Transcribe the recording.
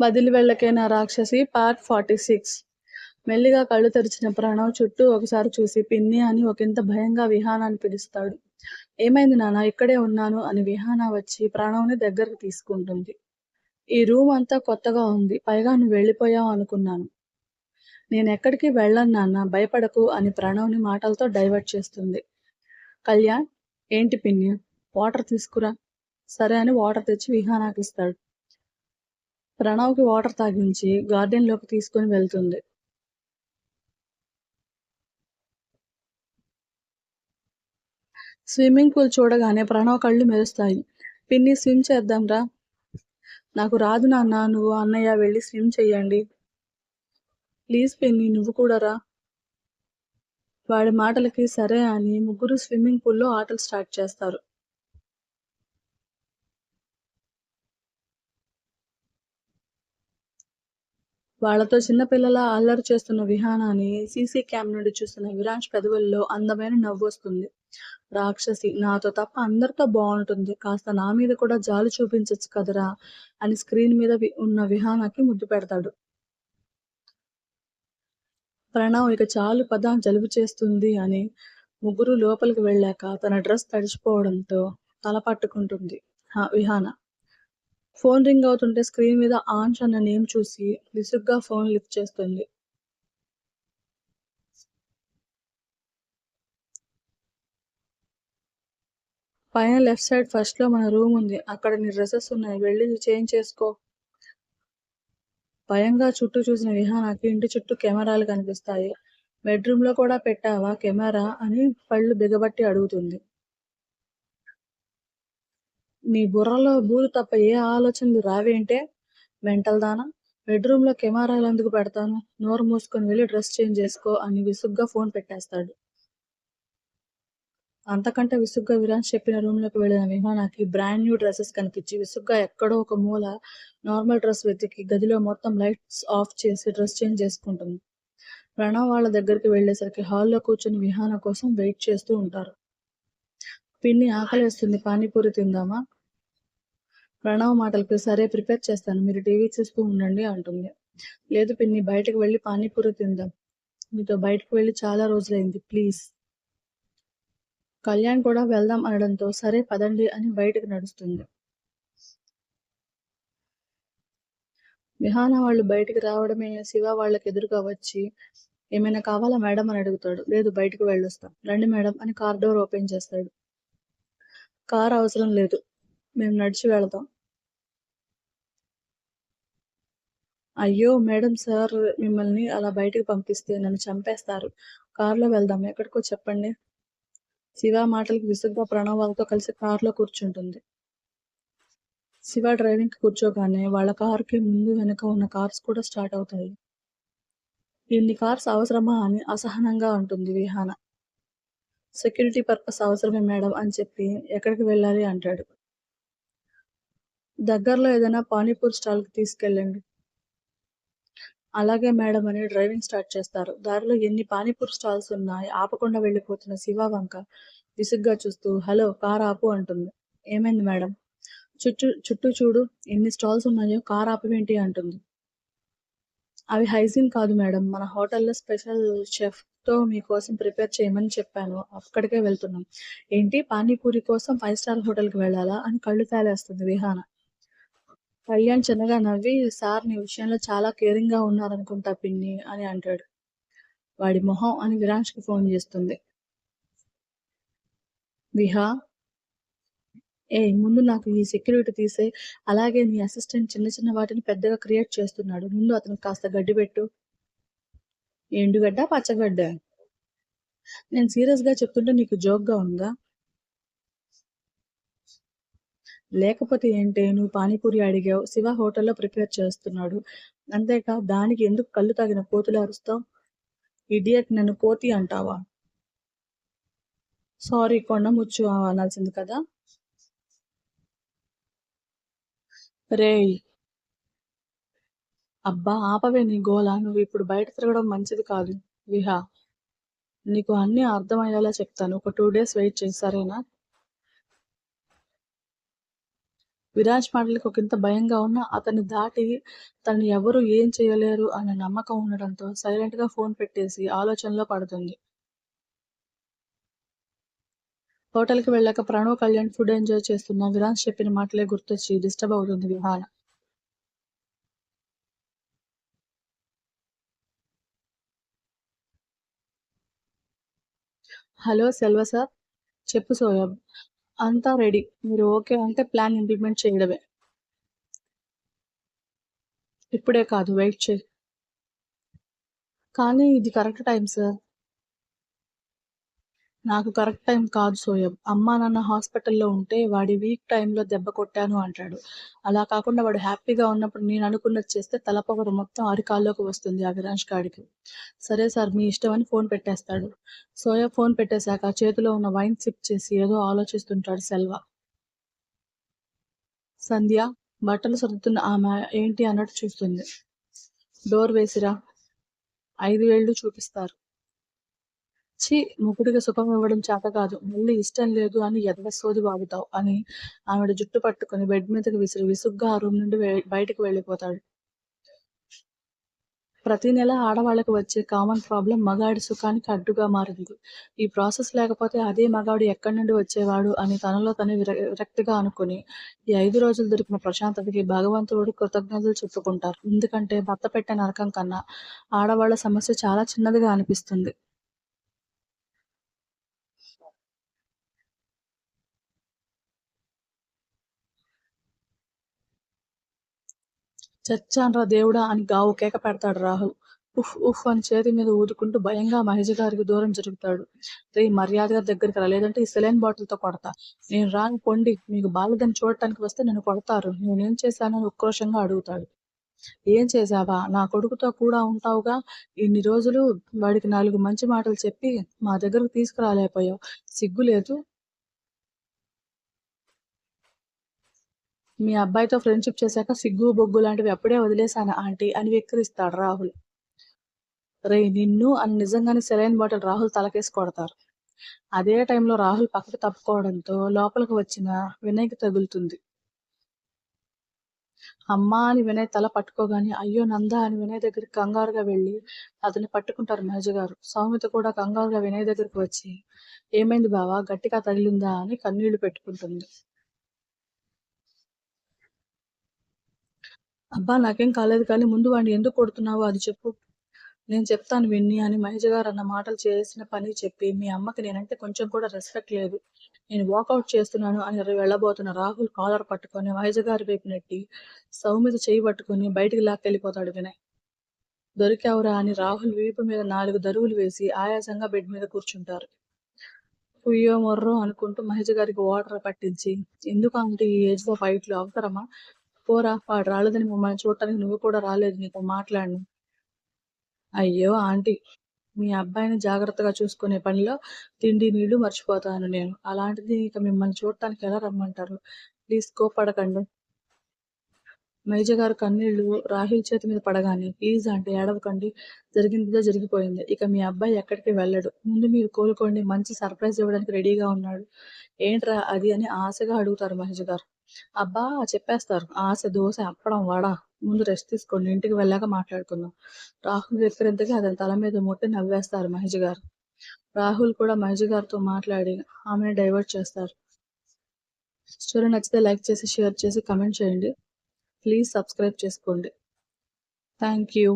వదిలి వెళ్ళకే నా రాక్షసి పార్ట్ ఫార్టీ సిక్స్. మెల్లిగా కళ్ళు తెరిచిన ప్రాణం చుట్టూ ఒకసారి చూసి పిన్ని అని ఒకంత భయంగా విహానాన్ని పిలుస్తాడు. ఏమైంది నాన్న ఇక్కడే ఉన్నాను అని విహాన వచ్చి ప్రాణంని దగ్గరకు తీసుకుంటుంది. ఈ రూమ్ అంతా కొత్తగా ఉంది పైగా నువ్వు వెళ్ళిపోయావు అనుకున్నాను. నేను ఎక్కడికి వెళ్ళను నాన్న భయపడకు అని ప్రణవ్ని మాటలతో డైవర్ట్ చేస్తుంది. కళ్యాణ్ ఏంటి పిన్ని వాటర్ తీసుకురా. సరే అని వాటర్ తెచ్చి విహానాకి ఇస్తాడు ప్రణవ్కి వాటర్ తాగించి గార్డెన్లోకి తీసుకొని వెళ్తుంది. స్విమ్మింగ్ పూల్ చూడగానే ప్రణవ్ కళ్ళు మెరుస్తాయి. పిన్ని స్విమ్ చేద్దాంరా. నాకు రాదు నాన్న నువ్వు అన్నయ్య వెళ్ళి స్విమ్ చెయ్యండి. ప్లీజ్ పిన్ని నువ్వు కూడా రా. వాడి మాటలకి సరే అని ముగ్గురు స్విమ్మింగ్ పూల్లో ఆటలు స్టార్ట్ చేస్తారు. వాళ్ళతో చిన్నపిల్లల అల్లరి చేస్తున్న విహానాన్ని సీసీ క్యామ్ నుండి చూస్తున్న విరాజ్ పెదవుల్లో అందమైన నవ్వు వస్తుంది. రాక్షసి నాతో తప్ప అందరితో బాగుంటుంది. కాస్త నా మీద కూడా జాలి చూపించచ్చు కదరా అని స్క్రీన్ మీద వి- ఉన్న విహానాకి ముద్దు పెడతాడు. ప్రణవ్ ఇక చాలు పద జలుబు చేస్తుంది అని ముగ్గురు లోపలికి వెళ్ళాక తన డ్రెస్ తడిచిపోవడంతో తల పట్టుకుంటుంది. హ- విహాన? ఫోన్ రింగ్ అవుతుంటే స్క్రీన్ మీద ఆన్ష్ అన్న నేమ్ చూసి విసుగ్గా ఫోన్ లిఫ్ట్ చేస్తుంది. పైన లెఫ్ట్ సైడ్ ఫస్ట్లో మన రూమ్ ఉంది. అక్కడ నీ డ్రెస్సెస్ ఉన్నాయి. వెళ్ళి చేంజ్ చేసుకో. భయంగా చుట్టూ చూసిన విహానాకి ఇంటి చుట్టూ కెమెరాలు కనిపిస్తాయి. బెడ్రూమ్లో కూడా పెట్టావా కెమెరా అని పళ్ళు బిగబట్టి అడుగుతుంది. నీ బుర్రలో బూరు తప్ప ఏ ఆలోచనలు రావేంటే మెంటల్ దానా? బెడ్రూమ్లో కెమెరాలు ఎందుకు పెడతాను? నోరు మూసుకొని వెళ్ళి డ్రెస్ చేంజ్ చేసుకో అని విసుగ్గా ఫోన్ పెట్టేస్తాడు. అంతకంటే విసుగ్గా విరాన్స్ చెప్పిన రూమ్లోకి వెళ్ళిన విహానాకి బ్రాండ్ న్యూ డ్రెస్సెస్ కనిపించి విసుగ్గా ఎక్కడో ఒక మూల నార్మల్ డ్రెస్ వెతికి గదిలో మొత్తం లైట్స్ ఆఫ్ చేసి డ్రెస్ చేంజ్ చేసుకుంటుంది. ప్రణవ్ వాళ్ళ దగ్గరికి వెళ్ళేసరికి హాల్లో కూర్చొని విహాన కోసం వెయిట్ చేస్తూ ఉంటారు. పిన్ని ఆకలేస్తుంది పానీపూరి తిందామా? ప్రణవ్ మాటలకి సరే ప్రిపేర్ చేస్తాను. మీరు టీవీ చూస్తూ ఉండండి అంటుంది. లేదు పిన్ని బయటకు వెళ్ళి పానీపూరి తిందాం. మీతో బయటకు వెళ్ళి చాలా రోజులైంది. ప్లీజ్. కళ్యాణ్ కూడా వెళ్దాం అనడంతో సరే పదండి అని బయటకు నడుస్తుంది. విహాన వాళ్ళు బయటకు రావడమే శివ వాళ్ళకి ఎదురుగా వచ్చి ఏమైనా కావాలా మేడం? అని అడుగుతాడు. లేదు బయటకు వెళ్ళొస్తాం. రండి మేడం అని కార్ డోర్ ఓపెన్ చేస్తాడు. కార్ అవసరం లేదు. మేము నడిచి వెళదాం అయ్యో మేడం సార్ మిమ్మల్ని అలా బయటికి పంపిస్తే నన్ను చంపేస్తారు. కార్లో వెళ్దాం ఎక్కడికో చెప్పండి. శివ మాటలకు విసుగ్గా ప్రణవాలతో వాళ్ళతో కలిసి కారులో కూర్చుంటుంది. శివ డ్రైవింగ్కి కూర్చోగానే వాళ్ళ కారుకి ముందు వెనక ఉన్న కార్స్ కూడా స్టార్ట్ అవుతాయి. ఇన్ని కార్స్ అవసరమా అని అసహనంగా ఉంటుంది విహాన. సెక్యూరిటీ పర్పస్ అవసరమే మేడం అని చెప్పి ఎక్కడికి వెళ్ళాలి అంటాడు. దగ్గరలో ఏదైనా పానీపూర్ స్టాల్కి తీసుకెళ్ళండి. అలాగే మేడం అని డ్రైవింగ్ స్టార్ట్ చేస్తారు. దారిలో ఎన్ని పానీపూర్ స్టాల్స్ ఉన్నాయి? ఆపకుండా వెళ్ళిపోతున్న శివ వంక విసుగ్గా చూస్తూ హలో కార్ ఆపు అంటుంది. ఏమైంది మేడం? చుట్టూ చుట్టూ చూడు ఎన్ని స్టాల్స్ ఉన్నాయో కార్ ఆపవేంటి అంటుంది. అవి హైజీన్ కాదు మేడం. మన హోటల్లో స్పెషల్ షెఫ్తో మీకోసం ప్రిపేర్ చేయమని చెప్పాను. అక్కడికే వెళ్తున్నాం. ఏంటి? పానీపూరి కోసం ఫైవ్ స్టార్ హోటల్కి వెళ్ళాలా? అని కళ్ళు తేలేస్తుంది విహాన. కళ్యాణ్ చిన్నగా నవ్వి సార్ నీ విషయంలో చాలా కేరింగ్గా ఉన్నారనుకుంటా పిన్ని అని అంటాడు. వాడి మొహం అని విరాంష్కి ఫోన్ చేస్తుంది. విహా ఏ ముందు నాకు ఈ సెక్యూరిటీ తీసే అలాగే నీ అసిస్టెంట్ చిన్న చిన్న వాటిని పెద్దగా క్రియేట్ చేస్తున్నాడు. ముందు అతను కాస్త గడ్డి పెట్టు. ఎండుగడ్డ పచ్చగడ్డ నేను సీరియస్గా చెప్తుంటే నీకు జోక్గా ఉందా? లేకపోతే ఏంటి నువ్వు పానీపూరి అడిగావు శివ హోటల్లో ప్రిపేర్ చేస్తున్నాడు. అంతేకా దానికి ఎందుకు కళ్ళు తాగిన కోతులు అరుస్తావు? ఇడియట్ నన్ను కోతి అంటావా? సారీ కొండ ముచ్చు అనాల్సింది కదా? రేయ్! అబ్బా ఆపవే నీ గోల. నువ్వు ఇప్పుడు బయట తిరగడం మంచిది కాదు. విహా! నీకు అన్ని అర్థమయ్యేలా చెప్తాను. ఒక టూ డేస్ వెయిట్ చేయి సరేనా? విరాజ్ మాటలకు ఒకంత భయంగా ఉన్నా అతన్ని దాటి తను ఎవరు ఏం చేయలేరు అనే నమ్మకం ఉండడంతో సైలెంట్గా ఫోన్ పెట్టేసి ఆలోచనలో పడుతుంది. హోటల్కి వెళ్ళాక ప్రణవ్ కళ్యాణ్ ఫుడ్ ఎంజాయ్ చేస్తున్నా విరాజ్ చెప్పిన మాటలే గుర్తొచ్చి డిస్టర్బ్ అవుతుంది విహాన హలో సెల్వ సార్ చెప్పు సోయబ్ అంతా రెడీ. మీరు ఓకే అంటే ప్లాన్ ఇంప్లిమెంట్ చేయడమే. ఇప్పుడే కాదు వెయిట్ చేయి. కానీ ఇది కరెక్ట్ టైం సార్. నాకు కరెక్ట్ టైం కాదు సోయబ్. అమ్మా నాన్న హాస్పిటల్లో ఉంటే వాడి వీక్ టైంలో దెబ్బ కొట్టాను అంటాడు. అలా కాకుండా వాడు హ్యాపీగా ఉన్నప్పుడు నేను అనుకున్నది చేస్తే తలపొగరు మొత్తం అరికాల్లోకి వస్తుంది ఆ గాడికి. సరే సార్ మీ ఇష్టం అని ఫోన్ పెట్టేస్తాడు. సోయబ్ ఫోన్ పెట్టేశాక చేతిలో ఉన్న వైన్ సిప్ చేసి ఏదో ఆలోచిస్తుంటాడు సెల్వ. సంధ్య బట్టలు సర్దుతున్న ఆమె ఏంటి అన్నట్టు చూస్తుంది. డోర్ వేసిరా? ఐదు వేళ్ళు చూపిస్తారు. వచ్చి ముగ్గుడికి సుఖం ఇవ్వడం చేత కాదు. మళ్ళీ ఇష్టం లేదు అని ఎదవ సోది వాగుతావు అని ఆవిడ జుట్టు పట్టుకుని బెడ్ మీదకి విసిరి విసుగ్గా ఆ రూమ్ నుండి బయటకు వెళ్ళిపోతాడు. ప్రతి నెల ఆడవాళ్ళకి వచ్చే కామన్ ప్రాబ్లం మగాడి సుఖానికి అడ్డుగా మారింది. ఈ ప్రాసెస్ లేకపోతే అదే మగాడు ఎక్కడి నుండి వచ్చేవాడు అని తనలో తను విర- విరక్తిగా అనుకుని ఈ ఐదు రోజులు దొరికిన ప్రశాంతతకి భగవంతుడు కృతజ్ఞతలు చెప్పుకుంటారు. ఎందుకంటే భర్త పెట్టే నరకం కన్నా ఆడవాళ్ళ సమస్య చాలా చిన్నదిగా అనిపిస్తుంది. చచ్చాన్రా దేవుడా అని గావు కేక పెడతాడు రాహుల్. ఉఫ్ ఉఫ్ అని చేతి మీద ఊదుకుంటూ భయంగా మహేష్ గారికి దూరం జరుగుతాడు. రే మర్యాదగా దగ్గరికి రా లేదంటే ఈ సెలైన్ బాటిల్తో కొడతా. నేను రాను పొండి మీకు బాలేదని చూడటానికి వస్తే నన్ను కొడతారు. నేనేం చేశానని ఉక్రోషంగా అడుగుతాడు. ఏం చేశావా? నా కొడుకుతో కూడా ఉంటావుగా? ఇన్ని రోజులు వాడికి నాలుగు మంచి మాటలు చెప్పి మా దగ్గరకు తీసుకురాలేకపోయావు. సిగ్గు లేదు. మీ అబ్బాయితో ఫ్రెండ్షిప్ చేశాక సిగ్గు బొగ్గు లాంటివి అప్పుడే వదిలేశాను ఆంటీ అని వెక్కిరిస్తాడు రాహుల్. రే నిన్ను అని నిజంగానే సెలైన్ బాటిల్ రాహుల్ తలకేసి కొడతారు. అదే టైంలో రాహుల్ పక్కకు తప్పుకోవడంతో లోపలికి వచ్చిన వినయ్కి తగులుతుంది. అమ్మా అని వినయ్ తల పట్టుకోగానే అయ్యో నందా అని వినయ్ దగ్గరికి కంగారుగా వెళ్ళి అతన్ని పట్టుకుంటారు మహేష్ గారు. సౌమిత కూడా కంగారుగా వినయ్ దగ్గరికి వచ్చి ఏమైంది బావా? గట్టిగా తగిలిందా? అని కన్నీళ్ళు పెట్టుకుంటుంది. అబ్బా నాకేం కాలేదు కానీ ముందు వాడిని ఎందుకు కొడుతున్నావో అది చెప్పు. నేను చెప్తాను విన్ని అని మహేష్ గారు అన్న మాటలు చేసిన పని చెప్పి మీ అమ్మకి నేనంటే కొంచెం కూడా రెస్పెక్ట్ లేదు. నేను వాకౌట్ చేస్తున్నాను అని వెళ్ళబోతున్న రాహుల్ కాలర్ పట్టుకొని మహేష్ గారి వైపు నెట్టి సౌమిత చేయి పట్టుకొని బయటికి లాక్కెళ్ళిపోతాడు వినయ్. దొరికావురా అని రాహుల్ వీపు మీద నాలుగు దరువులు వేసి ఆయాసంగా బెడ్ మీద కూర్చుంటారు. కుయ్యో మొర్రో అనుకుంటూ మహేష్ గారికి వాటర్ పట్టించి ఎందుకు అంటే ఈ ఏజ్లో ఫైట్లు అవసరమా? పోరా వాడు రాలేదని మమ్మల్ని చూడటానికి నువ్వు కూడా రాలేదు నీకు మాట్లాడను. అయ్యో ఆంటీ మీ అబ్బాయిని జాగ్రత్తగా చూసుకునే పనిలో తిండి నీళ్ళు మర్చిపోతాను నేను. అలాంటిది ఇక మిమ్మల్ని చూడటానికి ఎలా రమ్మంటారు? ప్లీజ్ కోపడకండి మేజ గారు కన్నీళ్ళు రాహిల్ చేతి మీద పడగానే ప్లీజ్ అంటే ఏడవకండి. జరిగిందిగా జరిగిపోయింది. ఇక మీ అబ్బాయి ఎక్కడికి వెళ్ళడు. ముందు మీరు కోలుకోండి మంచి సర్ప్రైజ్ ఇవ్వడానికి రెడీగా ఉన్నాడు. ఏంట్రా అది అని ఆశగా అడుగుతారు మహేష్ గారు. అబ్బా! చెప్పేస్తారు. ఆశ దోశ అప్పడం వడ. ముందు రెస్ట్ తీసుకోండి. ఇంటికి వెళ్ళాక మాట్లాడుకుందాం. రాహుల్ వెక్కిరింతకి అతని తల మీద ముట్టి నవ్వేస్తారు మహేష్ గారు. రాహుల్ కూడా మహేష్ గారితో మాట్లాడి ఆమెను డైవర్ట్ చేస్తారు. స్టోరీ నచ్చితే లైక్ చేసి షేర్ చేసి కమెంట్ చేయండి. ప్లీజ్ సబ్స్క్రైబ్ చేసుకోండి. Thank you.